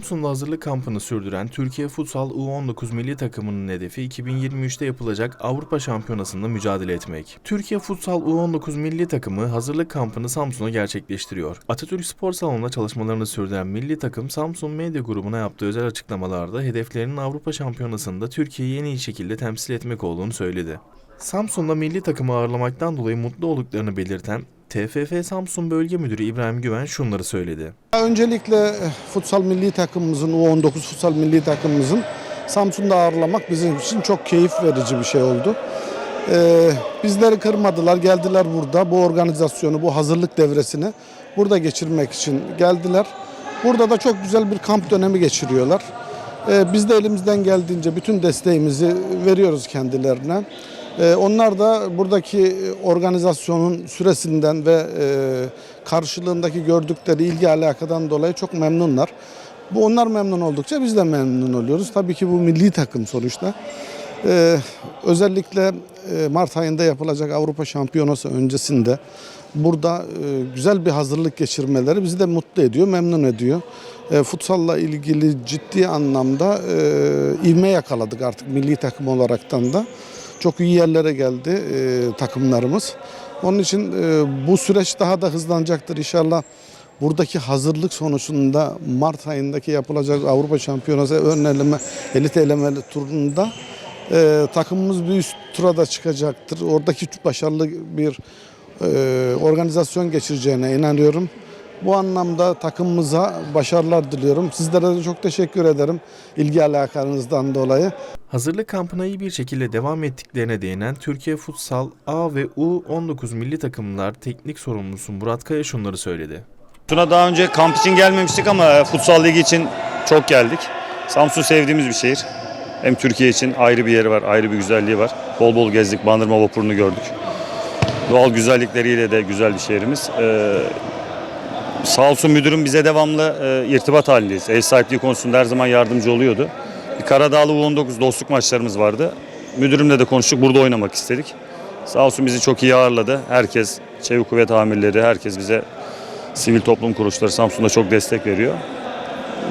Samsun'da hazırlık kampını sürdüren Türkiye Futsal U19 milli takımının hedefi 2023'te yapılacak Avrupa Şampiyonası'nda mücadele etmek. Türkiye Futsal U19 milli takımı hazırlık kampını Samsun'da gerçekleştiriyor. Atatürk Spor Salonu'nda çalışmalarını sürdüren milli takım Samsun Medya Grubu'na yaptığı özel açıklamalarda hedeflerinin Avrupa Şampiyonası'nda Türkiye'yi en iyi şekilde temsil etmek olduğunu söyledi. Samsun'da milli takımı ağırlamaktan dolayı mutlu olduklarını belirten TFF Samsun Bölge Müdürü İbrahim Güven şunları söyledi. Öncelikle eh, futsal milli takımımızın, U19 futsal milli takımımızın Samsun'da ağırlamak bizim için çok keyif verici bir şey oldu. Ee, bizleri kırmadılar, geldiler burada bu organizasyonu, bu hazırlık devresini burada geçirmek için geldiler. Burada da çok güzel bir kamp dönemi geçiriyorlar. Ee, biz de elimizden geldiğince bütün desteğimizi veriyoruz kendilerine. Ee, onlar da buradaki organizasyonun süresinden ve e, karşılığındaki gördükleri ilgi alakadan dolayı çok memnunlar. Bu onlar memnun oldukça biz de memnun oluyoruz. Tabii ki bu milli takım sonuçta. Ee, özellikle e, Mart ayında yapılacak Avrupa Şampiyonası öncesinde burada e, güzel bir hazırlık geçirmeleri bizi de mutlu ediyor, memnun ediyor. E, futsalla ilgili ciddi anlamda e, ivme yakaladık artık milli takım olaraktan da. Çok iyi yerlere geldi e, takımlarımız. Onun için e, bu süreç daha da hızlanacaktır inşallah. Buradaki hazırlık sonucunda Mart ayındaki yapılacak Avrupa Şampiyonası ön eleme, elit elemeli turunda e, takımımız bir üst tura da çıkacaktır. Oradaki başarılı bir e, organizasyon geçireceğine inanıyorum. Bu anlamda takımımıza başarılar diliyorum. Sizlere de çok teşekkür ederim ilgi alakanızdan dolayı. Hazırlık kampına iyi bir şekilde devam ettiklerine değinen Türkiye Futsal A ve U19 milli takımlar teknik sorumlusu Murat Kaya şunları söyledi. Tuna daha önce kamp için gelmemiştik ama futsal ligi için çok geldik. Samsun sevdiğimiz bir şehir. Hem Türkiye için ayrı bir yeri var, ayrı bir güzelliği var. Bol bol gezdik, Bandırma vapurunu gördük. Doğal güzellikleriyle de güzel bir şehrimiz. Ee, sağ olsun müdürüm bize devamlı e, irtibat halindeyiz. Ev sahipliği konusunda her zaman yardımcı oluyordu. Karadağlı U19 dostluk maçlarımız vardı. Müdürümle de konuştuk, burada oynamak istedik. Sağ olsun bizi çok iyi ağırladı. Herkes, çevik kuvvet amirleri, herkes bize sivil toplum kuruluşları Samsun'da çok destek veriyor.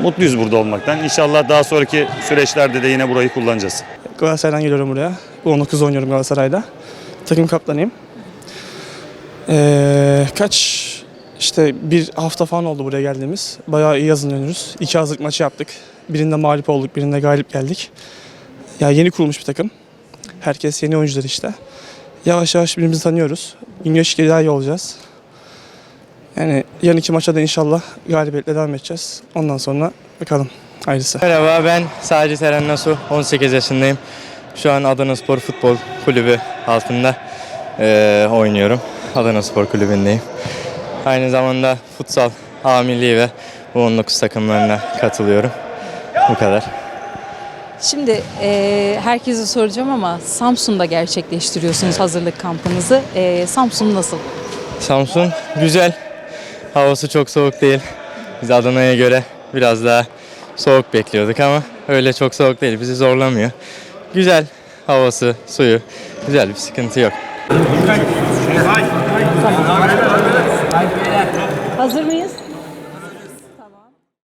Mutluyuz burada olmaktan. İnşallah daha sonraki süreçlerde de yine burayı kullanacağız. Galatasaray'dan geliyorum buraya. U19 oynuyorum Galatasaray'da. Takım kaptanıyım. Ee, kaç işte bir hafta falan oldu buraya geldiğimiz. Bayağı iyi hazırlanıyoruz. İki hazırlık maçı yaptık. Birinde mağlup olduk, birinde galip geldik. Ya yeni kurulmuş bir takım. Herkes yeni oyuncular işte. Yavaş yavaş birbirimizi tanıyoruz. Gün geçtikçe daha iyi olacağız. Yani yarın iki maça da inşallah galibiyetle devam edeceğiz. Ondan sonra bakalım. Hayırlısı. Merhaba ben Sadece Eren Nasu, 18 yaşındayım. Şu an Adana Spor Futbol Kulübü altında eee, oynuyorum. Adana Spor Kulübü'ndeyim. Aynı zamanda futsal A milli ve U19 takımlarına katılıyorum. Bu kadar. Şimdi e, herkese soracağım ama Samsun'da gerçekleştiriyorsunuz hazırlık kampınızı. E, Samsun nasıl? Samsun güzel. Havası çok soğuk değil. Biz Adana'ya göre biraz daha soğuk bekliyorduk ama öyle çok soğuk değil. Bizi zorlamıyor. Güzel havası, suyu. Güzel bir sıkıntı yok. Hazır mıyız?